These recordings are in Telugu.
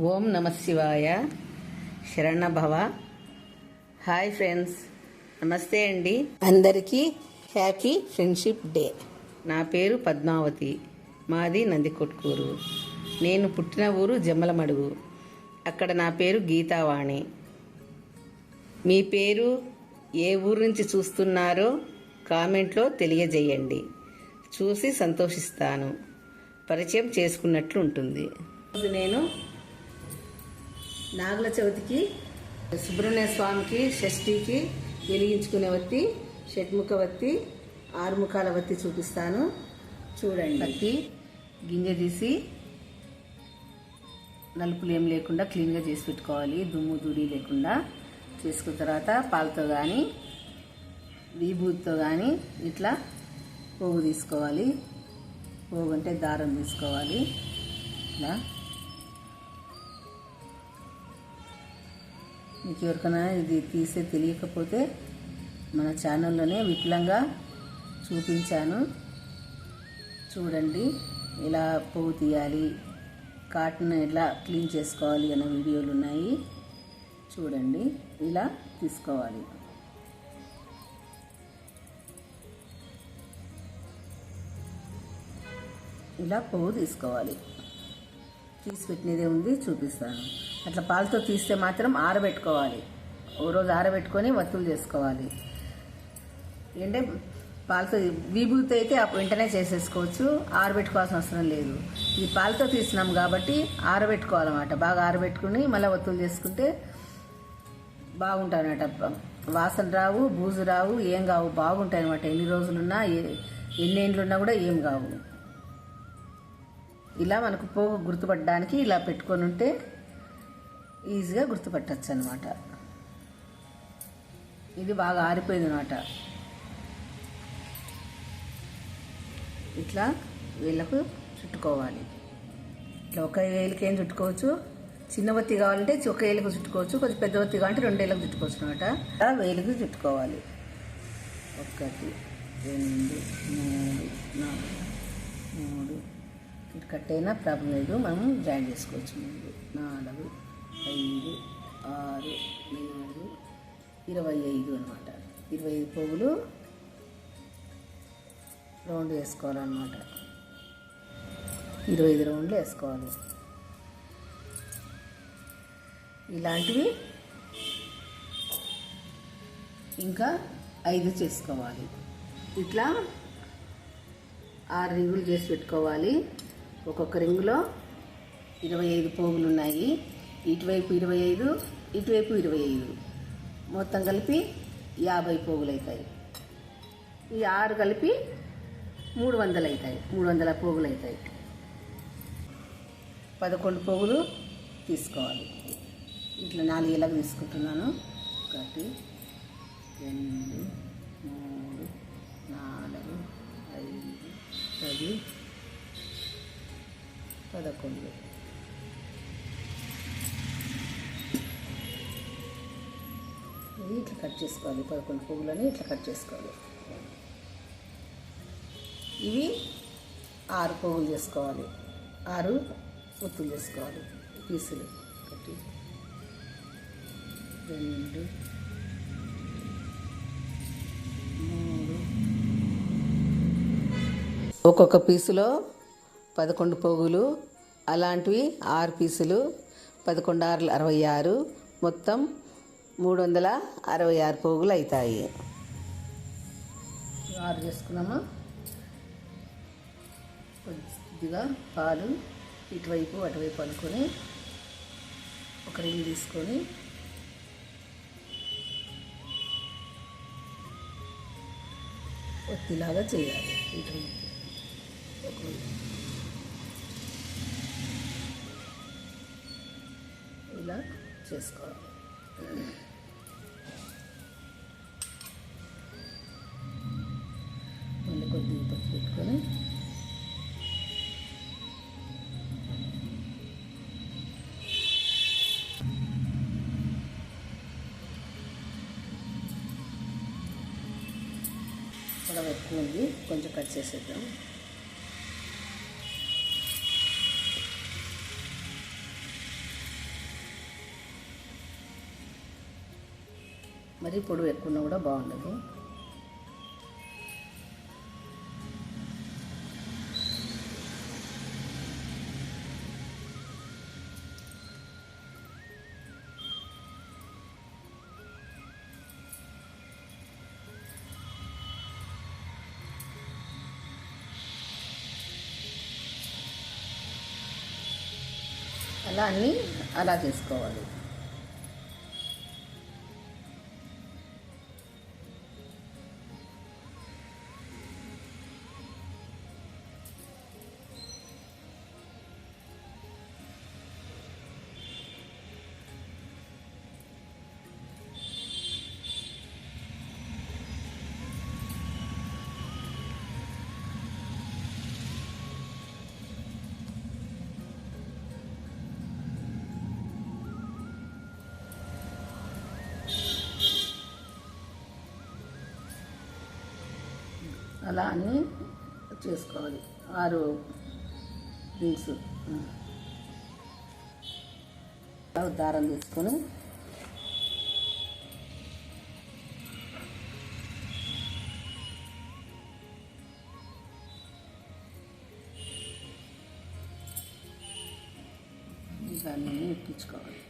ఓం నమ శివాయ. శరణభవ. Hi friends. నమస్తే అండి. అందరికీ హ్యాపీ ఫ్రెండ్షిప్ డే. నా పేరు పద్మావతి. మాది నందికొట్కూరు. నేను పుట్టిన ఊరు జమ్మలమడుగు. అక్కడ నా పేరు గీతావాణి. మీ పేరు ఏ ఊరు నుంచి చూస్తున్నారో కామెంట్లో తెలియజేయండి. చూసి సంతోషిస్తాను. పరిచయం చేసుకున్నట్లు ఉంటుంది నేను నాగుల చవితికి సుబ్రహ్మణ్య స్వామికి షష్ఠికి వెలిగించుకునే వత్తి షడ్ముఖ వత్తి ఆరుముఖాల వత్తి చూపిస్తాను. చూడండి. వత్తి గింజ తీసి నలుపులు ఏం లేకుండా క్లీన్గా చేసి పెట్టుకోవాలి. దుమ్ము దుడి లేకుండా చేసుకున్న తర్వాత పాలతో కానీ విభూతితో కానీ ఇట్లా పోగు తీసుకోవాలి. పోగు అంటే దారం తీసుకోవాలి. ఇట్లా మీకు ఎవరికైనా ఇది తీసే తెలియకపోతే మన ఛానల్లోనే విపులంగా చూపించాను. చూడండి ఎలా పువ్వు తీయాలి కాటన్ ఎలా క్లీన్ చేసుకోవాలి అనే వీడియోలు ఉన్నాయి. చూడండి ఇలా తీసుకోవాలి. ఇలా పువ్వు తీసుకోవాలి. తీసి పెట్టినదే ఉంది చూపిస్తాను. అట్లా పాలతో తీస్తే మాత్రం ఆరబెట్టుకోవాలి. ఓ రోజు ఆరబెట్టుకొని వత్తులు చేసుకోవాలి. ఏంటంటే పాలతో విభూతి అయితే వెంటనే చేసేసుకోవచ్చు. ఆరబెట్టుకోవాల్సిన అవసరం లేదు. ఈ పాలతో తీసినాం కాబట్టి ఆరబెట్టుకోవాలన్నమాట. బాగా ఆరబెట్టుకుని మళ్ళీ వత్తులు చేసుకుంటే బాగుంటాయన్నమాట. వాసన రావు బూజు రావు ఏం కావు. బాగుంటాయి అనమాట ఎన్ని రోజులున్నా ఎన్ని ఏండ్లున్నా కూడా ఏం కావు. ఇలా మనకు పోగు గుర్తుపట్టడానికి ఇలా పెట్టుకొని ఉంటే ఈజీగా గుర్తుపట్టచ్చు అనమాట ఇది బాగా ఆరిపోయింది అనమాట ఇట్లా వీళ్ళకు చుట్టుకోవాలి. ఇట్లా ఒక వేలకి ఏం చుట్టుకోవచ్చు? చిన్న ఒత్తి కావాలంటే ఒక వేలకు చుట్టుకోవచ్చు కొంచెం పెద్ద ఒత్తి కావాలంటే రెండు ఏళ్ళకు చుట్టుకోవచ్చు అనమాట. అలా చుట్టుకోవాలి. ఒకటి రెండు మూడు నాలుగు మూడు ఇటు కట్ అయినా ప్రాబ్లం లేదు మనం జాయిన్ చేసుకోవచ్చు ముందు. నాలుగు ఐదు ఆరు ఏడు ఇరవై ఐదు అనమాట ఇరవై ఐదు పువ్వులు రౌండ్ వేసుకోవాలన్నమాట. ఇరవై ఐదు రౌండ్లు వేసుకోవాలి. ఇలాంటివి ఇంకా ఐదు చేసుకోవాలి. ఇట్లా ఆరు రింగులు చేసి పెట్టుకోవాలి. ఒక్కొక్క రింగులో ఇరవై ఐదు పోగులు ఉన్నాయి ఇటువైపు ఇరవై ఐదు ఇటువైపు ఇరవై ఐదు. మొత్తం కలిపి యాభై పోగులు అవుతాయి ఈ ఆరు కలిపి మూడు వందలు అవుతాయి మూడు వందల పోగులు అవుతాయి పదకొండు పోగులు తీసుకోవాలి. ఇట్లా నాలుగు ఇలాగ తీసుకుంటున్నాను. ఒకటి రెండు మూడు నాలుగు ఐదు పది పదకొండు. ఇది ఇట్లా కట్ చేసుకోవాలి పదకొండు పువ్వులని ఇట్లా కట్ చేసుకోవాలి. ఇవి ఆరు పువ్వులు చేసుకోవాలి. ఆరు ఒత్తులు చేసుకోవాలి పీసులు. ఒకటి రెండు మూడు. ఒక్కొక్క పీసులో పదకొండు పోగులు అలాంటివి ఆరు పీసులు పదకొండు ఆరు అరవై ఆరు మొత్తం మూడు వందల అరవై ఆరు పోగులు అవుతాయి ఆరు చేసుకున్నామా? కొద్దిగా పాలు ఇటువైపు అటువైపు అనుకొని ఒక రింగ్ తీసుకొని ఒత్తిలాగా చేయాలి. ఇటువైపు. ఒక ఇలా చేసుకోవాలి. మళ్ళీ కొద్దిగా పచ్చి పెట్టుకొని పొడవు ఎక్కువ ఉంది కొంచెం కట్ చేసేద్దాం. మరీ పొడవు ఎక్కువ కూడా బాగుండదు. అలా అన్నీ అలా చేసుకోవాలి. అలా అన్నీ చేసుకోవాలి. ఆరు రింగ్స్. దారం తీసుకొని దాన్ని ఎక్కించుకోవాలి.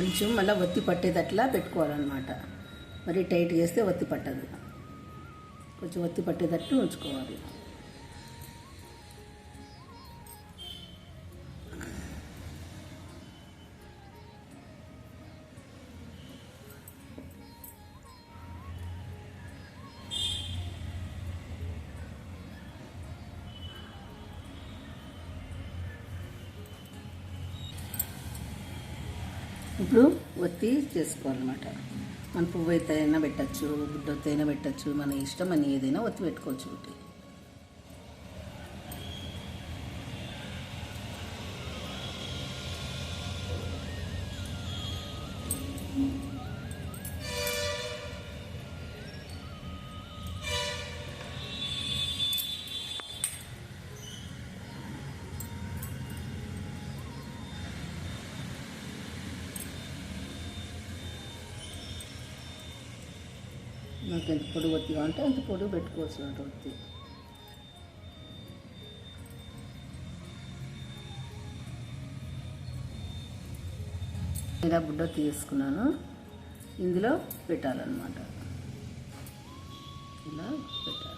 కొంచెం మళ్ళీ ఒత్తి పట్టేటట్లా పెట్టుకోవాలన్నమాట. మరి టైట్ చేస్తే ఒత్తి పట్టదు. కొంచెం ఒత్తి పట్టేటట్టు ఉంచుకోవాలి. ఇప్పుడు ఒత్తి చేసుకోవాలన్నమాట. మన పువ్వు అయితే అయినా పెట్టచ్చు గుడ్డొత్తి అయినా పెట్టచ్చు మన ఇష్టం అని ఏదైనా ఒత్తి పెట్టుకోవచ్చు ఒకటి. నాకు ఎంత పొడుగు వత్తి కావాలంటే అంత పొడుగు పెట్టుకోవచ్చు అటు ఒత్తి ఇలా బుడ్డ తీసుకున్నాను. ఇందులో పెట్టాలన్నమాట. ఇలా పెట్టాలి.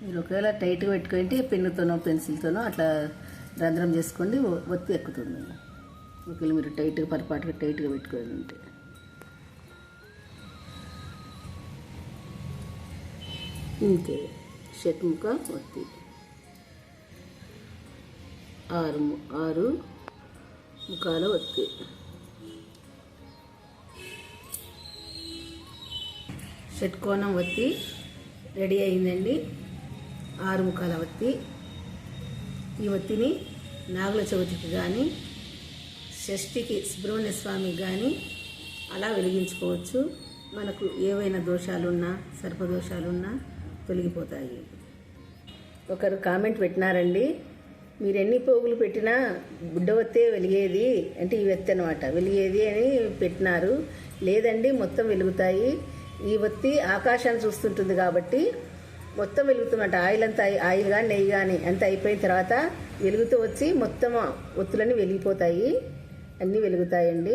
మీరు ఒకవేళ టైట్గా పెట్టుకుంటే పెన్నుతోనో పెన్సిల్తోనో అట్లా రంధ్రం చేసుకోండి ఒత్తి ఎక్కుతుంది. ఒకవేళ మీరు టైట్గా పొరపాటుగా టైట్గా పెట్టుకోవాలి ఉంటే ఇంతే షర్ట్ ముక్క ఆరు ము- ఆరు ముఖాల వత్తి షట్కోణం వత్తి రెడీ అయిందండి. ఆరు ముఖాల వత్తి ఈ వత్తిని నాగుల చవితికి కానీ షష్ఠికి సుబ్రహ్మణ్య స్వామికి కానీ అలా వెలిగించుకోవచ్చు. మనకు ఏవైనా దోషాలున్నా సర్పదోషాలున్నా తొలగిపోతాయి. ఒకరు కామెంట్ పెట్టినారండి మీరు ఎన్ని పోగులు పెట్టినా గుడ్డవత్తే వెలిగేది అంటే ఈ వత్తి అనమాట వెలిగేది అని పెట్టినారు. లేదండి మొత్తం వెలుగుతాయి. ఈ వత్తి ఆకాశాన్ని చూస్తుంటుంది కాబట్టి మొత్తం వెలుగుతుందంట. ఆయిల్ అంతా ఆయిల్ కానీ నెయ్యి కానీ అంత అయిపోయిన తర్వాత వెలుగుతూ వచ్చి మొత్తం ఒత్తులన్నీ వెలిగిపోతాయి. అన్నీ వెలుగుతాయండి.